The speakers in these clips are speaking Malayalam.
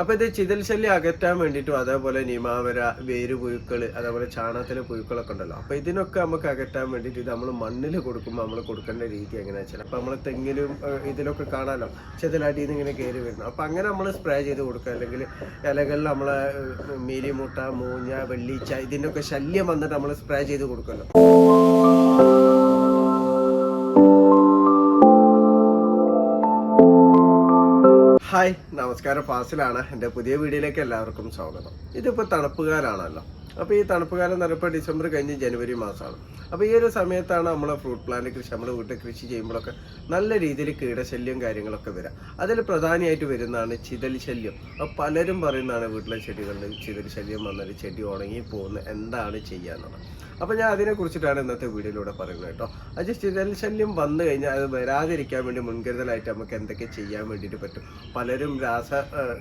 അപ്പൊ ഇത് ചിതൽ ശല്യം അകറ്റാൻ വേണ്ടിയിട്ടും അതേപോലെ നിമാവര വേര് പുഴുക്കൾ അതേപോലെ ചാണകത്തിലെ പുഴുക്കളൊക്കെ ഉണ്ടല്ലോ. അപ്പൊ ഇതിനൊക്കെ നമുക്ക് അകറ്റാൻ വേണ്ടിയിട്ട് ഇത് നമ്മൾ മണ്ണിൽ കൊടുക്കുമ്പോൾ നമ്മൾ കൊടുക്കേണ്ട രീതി എങ്ങനെയാ വെച്ചാൽ അപ്പൊ നമ്മൾ തെങ്ങിലും ഇതിലൊക്കെ കാണാലോ. ചെതലാട്ടിൽ നിന്ന് ഇങ്ങനെ കയറി വരുന്നു. അപ്പൊ അങ്ങനെ നമ്മൾ സ്പ്രേ ചെയ്ത് കൊടുക്കുക. അല്ലെങ്കിൽ ഇലകളിൽ മീരിമുട്ട മീലിമുട്ട മൂഞ്ഞ വെള്ളീച്ച ഇതിന്റെയൊക്കെ ശല്യം വന്നിട്ട് നമ്മൾ സ്പ്രേ ചെയ്ത് കൊടുക്കുമല്ലോ ഹായ് നമസ്കാരം. ഫാസിലാണ്. എന്റെ പുതിയ വീഡിയോയിലേക്ക് എല്ലാവർക്കും സ്വാഗതം. ഇതിപ്പോൾ തണുപ്പുകാലാണല്ലോ. അപ്പോൾ ഈ തണുപ്പുകാലം എന്ന് പറയുമ്പോൾ ഡിസംബർ കഴിഞ്ഞ് ജനുവരി മാസമാണ്. അപ്പോൾ ഈ ഒരു സമയത്താണ് നമ്മളെ ഫ്രൂട്ട് പ്ലാന്റ് കൃഷി നമ്മൾ വീട്ടിൽ കൃഷി ചെയ്യുമ്പോഴൊക്കെ നല്ല രീതിയിൽ കീടശല്യം കാര്യങ്ങളൊക്കെ വരാം. അതിൽ പ്രധാനമായിട്ട് വരുന്നതാണ് ചിതൽ ശല്യം. അപ്പോൾ പലരും പറയുന്നതാണ് വീട്ടിലെ ചെടികളിൽ ചിതൽ ശല്യം വന്നാൽ ചെടി ഉണങ്ങി പോകുന്ന എന്താണ് ചെയ്യാന്നുള്ളത്. അപ്പോൾ ഞാൻ അതിനെ കുറിച്ചിട്ടാണ് ഇന്നത്തെ വീഡിയോയിലൂടെ പറയുന്നത് കേട്ടോ. അത് ചിതൽ ശല്യം വന്നു കഴിഞ്ഞാൽ അത് വരാതിരിക്കാൻ വേണ്ടി മുൻകരുതലായിട്ട് നമുക്ക് എന്തൊക്കെ ചെയ്യാൻ വേണ്ടിയിട്ട് പറ്റും. പലരും രാസ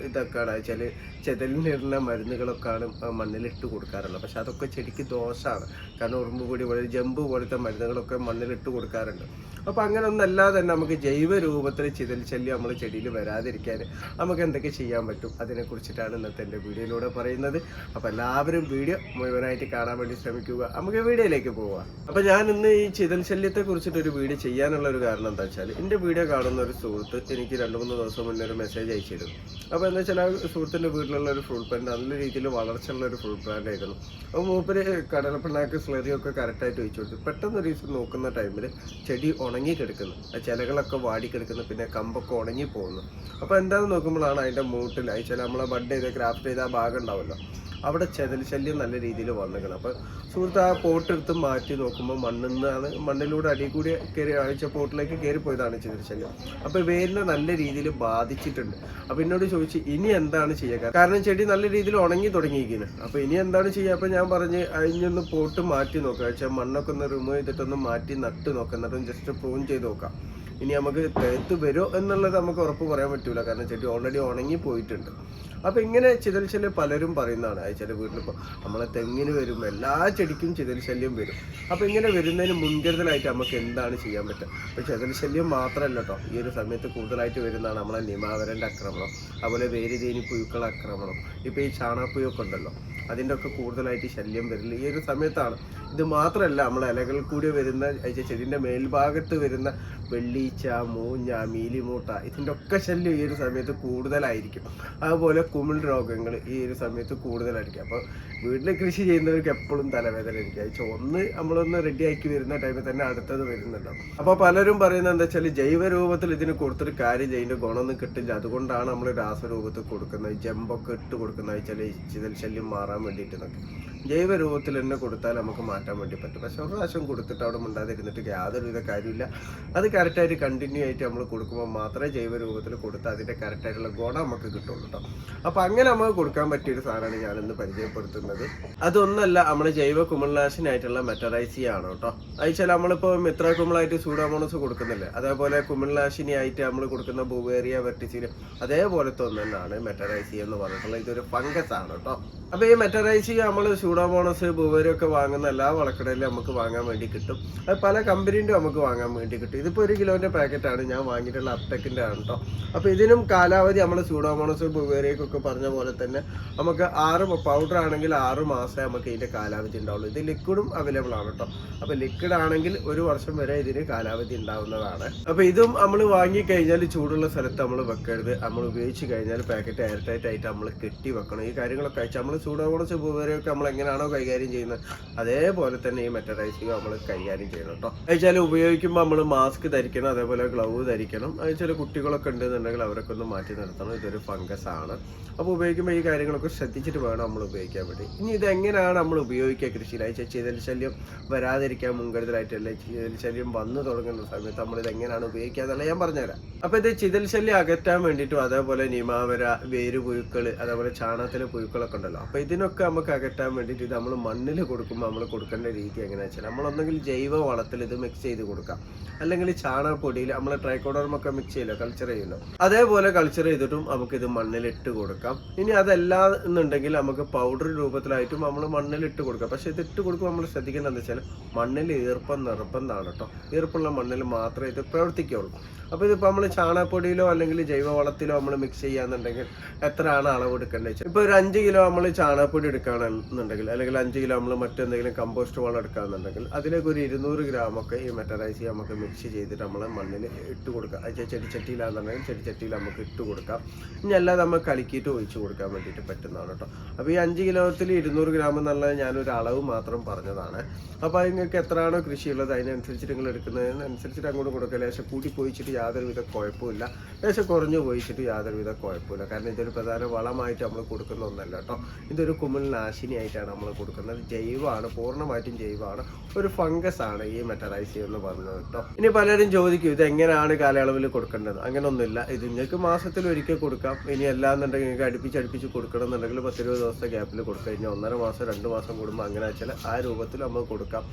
ഇതൊക്കെയാണ്. വെച്ചാൽ ചെതലിനിടുന്ന മരുന്നുകളൊക്കെയാണ് മണ്ണിലിട്ട് കൊടുക്കാറുള്ളത്. പക്ഷെ അതൊക്കെ ചെടിക്ക് ദോഷമാണ് കാരണം ഉറുമ്പ് കൂടി പോലെ ജമ്പ് പോലത്തെ മരുന്നുകളൊക്കെ മണ്ണിലിട്ട് കൊടുക്കാറുണ്ട്. അപ്പോൾ അങ്ങനെ ഒന്നല്ലാതെ തന്നെ നമുക്ക് ജൈവ രൂപത്തിൽ ചിതൽ ശല്യം നമ്മൾ ചെടിയിൽ വരാതിരിക്കാൻ നമുക്ക് എന്തൊക്കെ ചെയ്യാൻ പറ്റും? അതിനെക്കുറിച്ചിട്ടാണ് ഇന്നത്തെ എന്റെ വീഡിയോയിലൂടെ പറയുന്നത്. അപ്പോൾ എല്ലാവരും വീഡിയോ മുഴുവനായിട്ട് കാണാൻ വേണ്ടി ശ്രമിക്കുക. നമുക്ക് വീഡിയോയിലേക്ക് പോവാം. അപ്പോൾ ഞാൻ ഇന്ന് ഈ ചിതൽ ശല്യത്തെ കുറിച്ചിട്ട് ഒരു വീഡിയോ ചെയ്യാനുള്ള ഒരു കാരണം എന്താ വെച്ചാൽ എന്റെ വീഡിയോ കാണുന്ന ഒരു സുഹൃത്ത് എനിക്ക് രണ്ട് മൂന്ന് ദിവസം മുന്നേ ഒരു മെസ്സേജ് അയച്ചിരുന്നു. അപ്പോൾ എന്താ വെച്ചാൽ ആ സുഹൃത്തിന്റെ വീട്ടിലുള്ള ഒരു ഫ്രൂട്ട് പ്ലാന്റ് നല്ല രീതിയിൽ വളർച്ചയുള്ള ഒരു ഫ്രൂട്ട് പ്ലാന്റ് ആയിരുന്നു. അപ്പോൾ മൂപ്പര് കടലപ്പിണ്ണാക്ക് സ്ലറിയൊക്കെ കറക്റ്റായിട്ട് ഒഴിച്ചു പെട്ടെന്ന് ഒരു ദിവസം നോക്കുന്ന ടൈമിൽ ചെടി ഉണങ്ങി കിടക്കുന്നു. ആ ചിലകളൊക്കെ വാടി കിടക്കുന്നു പിന്നെ കമ്പൊക്കെ ഉണങ്ങി പോകുന്നു. അപ്പോൾ എന്താണെന്ന് നോക്കുമ്പോഴാണ് അതിന്റെ മൂട്ടിൽ അയച്ചാൽ നമ്മളെ ബഡ് ചെയ്ത ക്രാഫ്റ്റ് ചെയ്ത ആ ഭാഗം ഉണ്ടാവുമല്ലോ. അവിടെ ചെതൽ ശല്യം നല്ല രീതിയിൽ വന്നിക്കണം അപ്പോൾ സുഹൃത്ത് ആ പോട്ട് എടുത്ത് മാറ്റി നോക്കുമ്പോൾ മണ്ണിൽ നിന്നാണ് മണ്ണിലൂടെ അടി കൂടി കയറി അഴിച്ച പോട്ടിലേക്ക് കയറി പോയതാണ് ചെതൽ ശല്യം. അപ്പോൾ വേരിനെ നല്ല രീതിയിൽ ബാധിച്ചിട്ടുണ്ട്. അപ്പോൾ എന്നോട് ചോദിച്ചു ഇനി എന്താണ് ചെയ്യുക കാരണം ചെടി നല്ല രീതിയിൽ ഉണങ്ങി തുടങ്ങിയിരിക്കുന്നു. അപ്പോൾ ഇനി എന്താണ് ചെയ്യുക അപ്പോൾ ഞാൻ പറഞ്ഞ് അതിനൊന്ന് പോട്ട് മാറ്റി നോക്കുക വെച്ചാൽ മണ്ണൊക്കെ ഒന്ന് റിമൂവ് ചെയ്തിട്ടൊന്ന് മാറ്റി നട്ട് നോക്കാം. എന്നിട്ടും ജസ്റ്റ് പ്രൂൺ ചെയ്ത് നോക്കാം. ഇനി നമുക്ക് തേത്ത് വരുമോ എന്നുള്ളത് നമുക്ക് ഉറപ്പ് പറയാൻ പറ്റൂല. കാരണം ചെടി ഓൾറെഡി ഉണങ്ങി പോയിട്ടുണ്ട്. അപ്പൊ ഇങ്ങനെ ചിതൽ ശല്യം പലരും പറയുന്നതാണ്. ചില വീട്ടിലിപ്പോൾ നമ്മളെ തെങ്ങിന് വരും എല്ലാ ചെടിക്കും ചിതൽ ശല്യം വരും. അപ്പോൾ ഇങ്ങനെ വരുന്നതിന് മുൻകരുതലായിട്ട് നമുക്ക് എന്താണ് ചെയ്യാൻ പറ്റുക? അപ്പൊ ചിതൽ ശല്യം മാത്രമല്ല കേട്ടോ ഈ ഒരു സമയത്ത് കൂടുതലായിട്ട് വരുന്നതാണ് നമ്മളെ നിമാവരന്റെ ആക്രമണം അതുപോലെ വേരുതേനി പുഴുക്കളുടെ ആക്രമണം. ഇപ്പൊ ഈ ചാണകപ്പുയൊക്കെ ഉണ്ടല്ലോ അതിന്റെ ഒക്കെ കൂടുതലായിട്ട് ശല്യം വരില്ല. ഈ ഒരു സമയത്താണ് ഇത് മാത്രമല്ല നമ്മൾ ഇലകളിൽ കൂടി വരുന്ന ചെടിന്റെ മേൽഭാഗത്ത് വരുന്ന വെള്ളീച്ച മൂഞ്ഞ മീലിമൂട്ട ഇതിന്റെ ഒക്കെ ശല്യം ഈ ഒരു സമയത്ത് കൂടുതലായിരിക്കും. അതുപോലെ കുമിൾ രോഗങ്ങൾ ഈ ഒരു സമയത്ത് കൂടുതലായിരിക്കും. അപ്പോൾ വീട്ടിൽ കൃഷി ചെയ്യുന്നവർക്ക് എപ്പോഴും തലവേദന എനിക്ക് അയച്ചു ഒന്ന് നമ്മളൊന്ന് റെഡിയാക്കി വരുന്ന ടൈമിൽ തന്നെ അടുത്തത് വരുന്നുണ്ടാവും അപ്പോൾ പലരും പറയുന്നത് എന്താ വെച്ചാൽ ജൈവ രൂപത്തിൽ ഇതിന് കൊടുത്തൊരു കാര്യം ഇതിന്റെ ഗുണമൊന്നും കിട്ടില്ല. അതുകൊണ്ടാണ് നമ്മൾ രാസരൂപത്തിൽ കൊടുക്കുന്നത്. ജമ്പൊക്കെ ഇട്ട് കൊടുക്കുന്നത്. വെച്ചാൽ ചിതൽ ശല്യം മാറാൻ വേണ്ടിയിട്ടെന്നൊക്കെ ജൈവ രൂപത്തിൽ തന്നെ കൊടുത്താൽ നമുക്ക് മാറ്റാൻ വേണ്ടി പറ്റും. പക്ഷെ ഒരു പ്രാവശ്യം കൊടുത്തിട്ട് അവിടെ മിണ്ടാതിരുന്നിട്ട് യാതൊരുവിധ കാര്യമില്ല അത് കറക്റ്റായിട്ട് കണ്ടിന്യൂ ആയിട്ട് നമ്മൾ കൊടുക്കുമ്പോൾ മാത്രമേ ജൈവ രൂപത്തിൽ കൊടുത്താൽ അതിന്റെ കറക്റ്റായിട്ടുള്ള ഗുണം നമുക്ക് കിട്ടുള്ളൂ കേട്ടോ അപ്പോൾ അങ്ങനെ നമുക്ക് കൊടുക്കാൻ പറ്റിയൊരു സാധനമാണ് ഞാനിന്ന് പരിചയപ്പെടുത്തുന്നത്. അതൊന്നല്ല നമ്മൾ ജൈവ കുമിൾനാശിനായിട്ടുള്ള മെറ്ററൈസി ആണ് കേട്ടോ അയച്ചാൽ നമ്മളിപ്പോൾ മിത്ര കുമിളായിട്ട് സൂഡോമോണസ് കൊടുക്കുന്നില്ലേ? അതേപോലെ കുമിൾനാശിനി ആയിട്ട് നമ്മൾ കൊടുക്കുന്ന ബുവേറിയ വെർട്ടിസിന് അതേപോലത്തെ ഒന്നാണ് മെറ്ററൈസി എന്ന് പറഞ്ഞിട്ടുള്ള ഇതൊരു ഫംഗസ് ആണ് കേട്ടോ അപ്പോൾ ഈ മെറ്ററൈസി നമ്മൾ സൂഡോമോണസ് ബോണസ് ഒക്കെ വാങ്ങുന്ന എല്ലാ വളക്കടയിലും നമുക്ക് വാങ്ങാൻ വേണ്ടി കിട്ടും. അത് പല കമ്പനീന്റെ നമുക്ക് വാങ്ങാൻ വേണ്ടി കിട്ടും. ഇതിപ്പോൾ ഒരു കിലോന്റെ പാക്കറ്റാണ് ഞാൻ വാങ്ങിയിട്ടുള്ള അപ്ടെക്കിന്റെ ആണ് കേട്ടോ അപ്പോൾ ഇതിനും കാലാവധി നമ്മൾ സൂഡോമോണസ് ബുവേരയൊക്കെ പറഞ്ഞ പോലെ തന്നെ നമുക്ക് ആറ് പൗഡർ ആണെങ്കിൽ ആറ് മാസമേ നമുക്ക് ഇതിന്റെ കാലാവധി ഉണ്ടാവുള്ളൂ. ഇത് ലിക്വിഡും അവൈലബിൾ ആണ് കേട്ടോ അപ്പോൾ ലിക്വിഡ് ആണെങ്കിൽ ഒരു വർഷം വരെ ഇതിന് കാലാവധി ഉണ്ടാവുന്നതാണ്. അപ്പോൾ ഇതും നമ്മൾ വാങ്ങിക്കഴിഞ്ഞാൽ ചൂടുള്ള സ്ഥലത്ത് നമ്മൾ വെക്കരുത്. നമ്മൾ ഉപയോഗിച്ച് കഴിഞ്ഞാൽ പാക്കറ്റ് എയർ ടൈറ്റ് ആയിട്ട് നമ്മൾ കെട്ടി വെക്കണം. ഈ കാര്യങ്ങളൊക്കെ നമ്മൾ സൂഡോമോണസ് ബുവേരയൊക്കെ നമ്മൾ എങ്ങനെയാണോ കൈകാര്യം ചെയ്യുന്നത്. അതേപോലെ തന്നെ ഈ മെറ്ററൈസിങ് നമ്മൾ കൈകാര്യം ചെയ്യണം കേട്ടോ. അയച്ചാൽ ഉപയോഗിക്കുമ്പോൾ നമ്മൾ മാസ്ക് ധരിക്കണം അതേപോലെ ഗ്ലൗ ധരിക്കണം. അയച്ചാൽ കുട്ടികളൊക്കെ ഉണ്ടെന്നുണ്ടെങ്കിൽ അവരൊക്കെ ഒന്ന് മാറ്റി നിർത്തണം. ഇതൊരു ഫംഗസ് ആണ്. അപ്പോൾ ഉപയോഗിക്കുമ്പോൾ ഈ കാര്യങ്ങളൊക്കെ ശ്രദ്ധിച്ചിട്ട് വേണം നമ്മൾ ഉപയോഗിക്കാൻ വേണ്ടി. ഇനി ഇത് എങ്ങനെയാണ് നമ്മൾ ഉപയോഗിക്കുക കൃഷിയിൽ? അയച്ചാൽ ചെയ്തൽ ശല്യം വരാതിരിക്കാൻ മുൻകരുതലായിട്ടല്ല ചിതൽ ശല്യം വന്നു തുടങ്ങുന്ന സമയത്ത് നമ്മൾ ഇത് എങ്ങനെയാണ് ഉപയോഗിക്കുക എന്നല്ല ഞാൻ പറഞ്ഞുതരാം. അപ്പോൾ ഇത് ചിതൽ ശല്യം അകറ്റാൻ വേണ്ടിയിട്ടും അതേപോലെ നിമാവര വേരുപുഴുക്കൾ അതേപോലെ ചാണകത്തിലെ പുഴുക്കളൊക്കെ ഉണ്ടല്ലോ. അപ്പോൾ ഇതിനൊക്കെ നമുക്ക് അകറ്റാൻ വേണ്ടി വേണ്ടിയിട്ട് നമ്മൾ മണ്ണിൽ കൊടുക്കുമ്പോൾ നമ്മൾ കൊടുക്കേണ്ട രീതി എങ്ങനെയാണെന്ന് വെച്ചാൽ നമ്മളൊന്നെങ്കിൽ ജൈവ വളത്തിൽ ഇത് മിക്സ് ചെയ്ത് കൊടുക്കാം. അല്ലെങ്കിൽ ചാണകപ്പൊടിയിൽ നമ്മൾ ട്രൈക്കോഡോർമൊക്കെ മിക്സ് ചെയ്യല്ലോ കൾച്ചർ ചെയ്യുന്നു. അതേപോലെ കൾച്ചർ ചെയ്തിട്ടും നമുക്കിത് മണ്ണിലിട്ട് കൊടുക്കാം. ഇനി അതല്ല എന്നുണ്ടെങ്കിൽ നമുക്ക് പൗഡർ രൂപത്തിലായിട്ടും നമ്മൾ മണ്ണിലിട്ട് കൊടുക്കാം. പക്ഷെ ഇത് ഇട്ട് കൊടുക്കുമ്പോൾ നമ്മൾ ശ്രദ്ധിക്കേണ്ടതെന്ന് വെച്ചാൽ മണ്ണിൽ ഈർപ്പം നിർബന്ധമാണ് കേട്ടോ ഈർപ്പുള്ള മണ്ണിൽ മാത്രമേ ഇത് പ്രവർത്തിക്കുകയുള്ളൂ അപ്പോൾ ഇതിപ്പോൾ നമ്മൾ ചാണകപ്പൊടിയിലോ അല്ലെങ്കിൽ ജൈവവളത്തിലോ നമ്മൾ മിക്സ് ചെയ്യാന്നുണ്ടെങ്കിൽ എത്രയാണ് അളവ് എടുക്കേണ്ടത് വെച്ചാൽ ഇപ്പോൾ ഒരു അഞ്ച് കിലോ നമ്മൾ ചാണകപ്പൊടി എടുക്കുകയാണെന്നുണ്ടെങ്കിൽ അല്ലെങ്കിൽ അഞ്ച് കിലോ നമ്മൾ മറ്റെന്തെങ്കിലും കമ്പോസ്റ്റ് വളം എടുക്കുകയാണെന്നുണ്ടെങ്കിൽ അതിലേക്ക് ഒരു ഇരുന്നൂറ് ഗ്രാം ഒക്കെ ഈ മെറ്ററൈസി നമുക്ക് മിക്സ് ചെയ്തിട്ട് നമ്മൾ മണ്ണിൽ ഇട്ട് കൊടുക്കാം. അത് ചെടിച്ചട്ടിയിലാണെന്നുണ്ടെങ്കിൽ ചെടിച്ചട്ടിയിൽ നമുക്ക് ഇട്ട് കൊടുക്കാം. ഇനി അല്ലാതെ നമ്മൾ കലക്കിയിട്ട് ഒഴിച്ച് കൊടുക്കാൻ വേണ്ടിയിട്ട് പറ്റുന്നതാണ് കേട്ടോ. അപ്പോൾ ഈ അഞ്ച് കിലോത്തിൽ ഇരുന്നൂറ് ഗ്രാം എന്നുള്ളത് ഞാനൊരു അളവ് മാത്രം പറഞ്ഞതാണ്. അപ്പോൾ നിങ്ങൾക്ക് എത്രയാണോ കൃഷിയുള്ളത് അതിനനുസരിച്ചിട്ട് നിങ്ങൾ എടുക്കുന്നതിനനുസരിച്ചിട്ട് അങ്ങോട്ട് കൊടുക്കുക ലേശം കൂടി പോയിച്ചിട്ട് യാതൊരുവിധ കുഴപ്പമില്ല ലേശം കുറഞ്ഞു പോയിച്ചിട്ട് യാതൊരുവിധ കുഴപ്പമില്ല കാരണം ഇതൊരു പ്രധാന വളമായിട്ട് നമ്മൾ കൊടുക്കുന്ന ഒന്നല്ല കേട്ടോ. ഇതൊരു കുമിൾ നാശിനിയായിട്ടാണ് നമ്മൾ കൊടുക്കുന്നത്. ജൈവമാണ് പൂർണമായിട്ടും ജൈവമാണ്. ഒരു ഫംഗസ് ആണ് ഈ മെറ്റലൈസി എന്ന് പറഞ്ഞത് കേട്ടോ. ഇനി പലരും ചോദിക്കും ഇത് എങ്ങനെയാണ് കാലയളവിൽ കൊടുക്കേണ്ടത്? അങ്ങനെയൊന്നുമില്ല ഇത് നിങ്ങൾക്ക് മാസത്തിൽ ഒരിക്കൽ കൊടുക്കാം. ഇനി അല്ലാന്നുണ്ടെങ്കിൽ നിങ്ങൾക്ക് അടുപ്പിച്ച് അടുപ്പിച്ച് കൊടുക്കണം എന്നുണ്ടെങ്കിൽ പത്തിരുപത് ദിവസത്തെ ഗ്യാപ്പിൽ കൊടുത്തു കഴിഞ്ഞാൽ ഒന്നര മാസം രണ്ട് മാസം കൂടുമ്പോൾ അങ്ങനെ വെച്ചാൽ ആ രൂപത്തിൽ നമ്മൾ കൊടുക്കാം.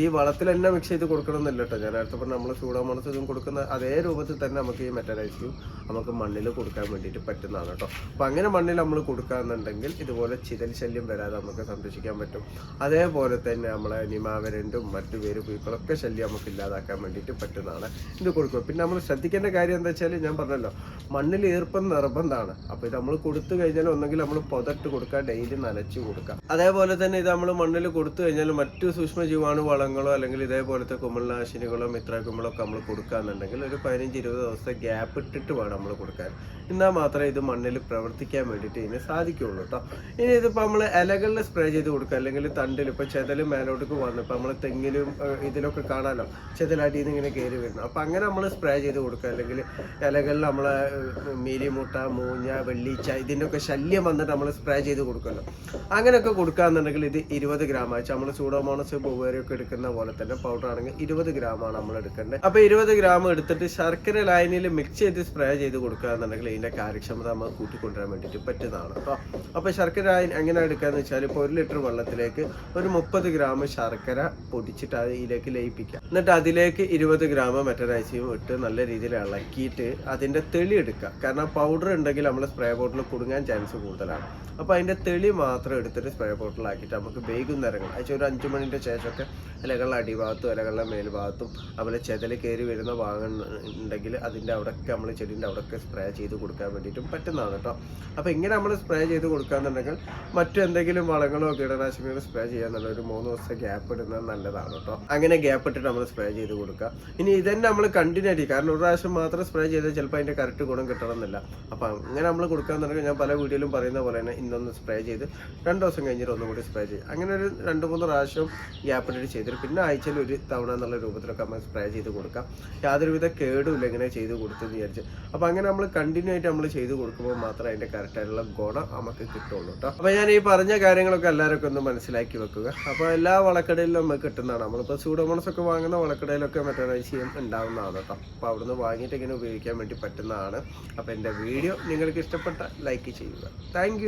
ഈ വളത്തിൽ തന്നെ മിക്സ് ചെയ്ത് കൊടുക്കണം എന്നില്ല കേട്ടോ. ഞാൻ നേരത്തെ പറഞ്ഞ നമ്മൾ ചൂടാമണത്തും കൊടുക്കുന്ന അതേ രൂപത്തിൽ തന്നെ നമുക്ക് ഈ മെറ്ററൈസിയും നമുക്ക് മണ്ണിൽ കൊടുക്കാൻ വേണ്ടിയിട്ട് പറ്റുന്നതാണ് കേട്ടോ. അപ്പം അങ്ങനെ മണ്ണിൽ നമ്മൾ കൊടുക്കുകയെന്നുണ്ടെങ്കിൽ ഇതുപോലെ ചിതൽ ശല്യം വരാതെ നമുക്ക് സംരക്ഷിക്കാൻ പറ്റും. അതേപോലെ തന്നെ നമ്മളെ നിമാവരണ്ടും മറ്റു പേര് പീപ്പിളൊക്കെ ശല്യം നമുക്ക് ഇല്ലാതാക്കാൻ വേണ്ടിയിട്ട് പറ്റുന്നതാണ്. ഇത് കൊടുക്കുക. പിന്നെ നമ്മൾ ശ്രദ്ധിക്കേണ്ട കാര്യം എന്താ വെച്ചാൽ ഞാൻ പറഞ്ഞല്ലോ മണ്ണിൽ ഈർപ്പം നിർബന്ധമാണ്. അപ്പോൾ ഇത് നമ്മൾ കൊടുത്തു കഴിഞ്ഞാൽ ഒന്നെങ്കിൽ നമ്മൾ പുതട്ട് കൊടുക്കുക ഡെയിലി നനച്ച് കൊടുക്കുക. അതേപോലെ തന്നെ ഇത് നമ്മൾ മണ്ണിൽ കൊടുത്തു കഴിഞ്ഞാൽ മറ്റു സൂക്ഷ്മജീവാണു വളങ്ങളോ അല്ലെങ്കിൽ ഇതേപോലത്തെ കുമിൾനാശിനികളോ മിത്രകുമ്പളോ ഒക്കെ നമ്മൾ കൊടുക്കുകയെന്നുണ്ടെങ്കിൽ ഒരു പതിനഞ്ച് ഇരുപത് ദിവസത്തെ ഗ്യാപ്പ് ഇട്ടിട്ട് വേണം നമ്മൾ കൊടുക്കാൻ. എന്നാൽ മാത്രമേ ഇത് മണ്ണിൽ പ്രവർത്തിക്കാൻ വേണ്ടിയിട്ട് ഇതിന് സാധിക്കുള്ളൂ കേട്ടോ ഇനി ഇതിപ്പോൾ നമ്മൾ ഇലകളിൽ സ്പ്രേ ചെയ്ത് കൊടുക്കുക. അല്ലെങ്കിൽ തണ്ടിൽ ഇപ്പോൾ ചെതൽ മേലോട്ടേക്ക് വന്നു ഇപ്പോൾ നമ്മൾ തെങ്ങിലും ഇതിലൊക്കെ കാണാമല്ലോ ചെതലടിയിൽ നിന്ന് ഇങ്ങനെ കയറി വരുന്നു. അപ്പോൾ അങ്ങനെ നമ്മൾ സ്പ്രേ ചെയ്ത് കൊടുക്കുക. അല്ലെങ്കിൽ ഇലകളിൽ നമ്മൾ മീരിമുട്ട മൂഞ്ഞ വെള്ളീച്ച ഇതിന്റെയൊക്കെ ശല്യം വന്നിട്ട് നമ്മൾ സ്പ്രേ ചെയ്ത് കൊടുക്കുമല്ലോ അങ്ങനെയൊക്കെ കൊടുക്കുകയെന്നുണ്ടെങ്കിൽ ഇത് ഇരുപത് ഗ്രാം ആഴ്ച നമ്മൾ സൂഡോമോണസ് ബൊവേറിയൊക്കെ എടുക്കുന്ന പോലെ തന്നെ പൗഡർ ആണെങ്കിൽ ഇരുപത് ഗ്രാമാണ് നമ്മൾ എടുക്കേണ്ടത്. അപ്പോൾ ഇരുപത് ഗ്രാം എടുത്തിട്ട് ശർക്കര ലൈനിൽ മിക്സ് ചെയ്ത് സ്പ്രേ ചെയ്ത് കൊടുക്കുകയെന്നുണ്ടെങ്കിൽ ഇതിന്റെ കാര്യക്ഷമത നമുക്ക് കൂട്ടിക്കൊണ്ടുവരാൻ വേണ്ടിയിട്ട് പറ്റുന്നതാണ് കേട്ടോ. അപ്പോൾ ശർക്കര ലൈൻ എങ്ങനെ എടുക്കുകയെന്ന് വെച്ചാൽ ഇപ്പോൾ ഒരു ലിറ്റർ വെള്ളത്തിലേക്ക് ഒരു മുപ്പത് ഗ്രാം ശർക്കര പൊടിച്ചിട്ട് അതിലേക്ക് ലയിപ്പിക്കുക. എന്നിട്ട് അതിലേക്ക് ഇരുപത് ഗ്രാം മെറ്റനൈസിയും ഇട്ട് നല്ല രീതിയിൽ ഇളക്കിയിട്ട് അതിന്റെ തെളി എടുക്കുക. കാരണം പൗഡർ ഉണ്ടെങ്കിൽ നമ്മൾ സ്പ്രേ ബോട്ടിൽ കുടുങ്ങാൻ ചാൻസ് കൂടുതലാണ്. അപ്പോൾ അതിന്റെ തെളി മാത്രം എടുത്തിട്ട് സ്പ്രേ ബോട്ടിലാക്കിയിട്ട് നമുക്ക് വൈകുന്നേരങ്ങൾ അയച്ചാൽ ഒരു അഞ്ച് മണിന്റെ ശേഷമൊക്കെ ഇലകളുടെ അടിഭാഗത്തും ഇലകളുടെ മേൽഭാഗത്തും അതുപോലെ ചെതൽ കയറി വരുന്ന ഭാഗം ഉണ്ടെങ്കിൽ അതിന്റെ അവിടെയൊക്കെ നമ്മൾ ചെടീന്റെ അവിടെയൊക്കെ സ്പ്രേ ചെയ്ത് കൊടുക്കാൻ വേണ്ടിയിട്ടും പറ്റുന്നതാണ് കേട്ടോ. അപ്പോൾ ഇങ്ങനെ നമ്മൾ സ്പ്രേ ചെയ്ത് കൊടുക്കുകയെന്നുണ്ടെങ്കിൽ മറ്റെന്തെങ്കിലും വളങ്ങളോ കീടനാശിനികളോ സ്പ്രേ ചെയ്യാന്നുള്ള ഒരു മൂന്ന് ദിവസത്തെ ഗ്യാപ്പ് ഇടുന്നത് നല്ലതാണ് കേട്ടോ. അങ്ങനെ ഗ്യാപ്പ് ഇട്ടിട്ട് നമ്മൾ സ്പ്രേ ചെയ്ത് കൊടുക്കുക. ഇനി ഇതന്നെ നമ്മൾ കണ്ടിന്യൂ ആയിട്ട് കാരണം ഒരു പ്രാവശ്യം മാത്രം സ്പ്രേ ചെയ്താൽ ചിലപ്പോൾ അതിന്റെ കറക്റ്റ് ഗുണം കിട്ടണമെന്നില്ല. അപ്പോൾ അങ്ങനെ നമ്മൾ കൊടുക്കുകയെന്നുണ്ടെങ്കിൽ ഞാൻ പല വീഡിയോയിലും പറയുന്ന പോലെ തന്നെ ഇന്നൊന്ന് സ്പ്രേ ചെയ്ത് രണ്ട് ദിവസം കഴിഞ്ഞിട്ട് ഒന്നും കൂടി സ്പ്രേ ചെയ്യും. അങ്ങനെ ഒരു രണ്ട് മൂന്ന് പ്രാവശ്യം ഗ്യാപ്പ് ഇട്ടിട്ട് ചെയ്തിട്ട് പിന്നെ ആഴ്ചയിൽ ഒരു തവണ എന്നുള്ള രൂപത്തിലൊക്കെ നമ്മൾ സ്പ്രേ ചെയ്ത് കൊടുക്കാം. യാതൊരുവിധ കേടുമില്ല ഇങ്ങനെ ചെയ്ത് കൊടുത്തെന്ന് വിചാരിച്ച്. അപ്പോൾ അങ്ങനെ നമ്മൾ കണ്ടിന്യൂ ആയിട്ട് നമ്മൾ ചെയ്ത് കൊടുക്കുമ്പോൾ മാത്രമേ അതിന്റെ കറക്റ്റായിട്ടുള്ള ഗുണം നമുക്ക് കിട്ടുള്ളൂ കേട്ടോ അപ്പോൾ ഞാൻ ഈ പറഞ്ഞ കാര്യങ്ങളൊക്കെ എല്ലാവർക്കും ഒന്ന് മനസ്സിലാക്കി വെക്കുക. അപ്പോൾ എല്ലാ വളക്കടയിലും നമുക്ക് കിട്ടുന്നതാണ്. നമ്മളിപ്പോൾ സൂഡോമോണസ് ഒക്കെ വാങ്ങുന്ന വളക്കടയിലൊക്കെ മെറ്ററൈസിയം ഉണ്ടാവുന്നതാണ് കേട്ടോ അപ്പോൾ അവിടുന്ന് വാങ്ങിയിട്ട് ഇങ്ങനെ ഉപയോഗിക്കാൻ വേണ്ടി പറ്റുന്നതാണ്. അപ്പോൾ എന്റെ വീഡിയോ നിങ്ങൾക്ക് ഇഷ്ടപ്പെട്ട ലൈക്ക് ചെയ്യുക. താങ്ക്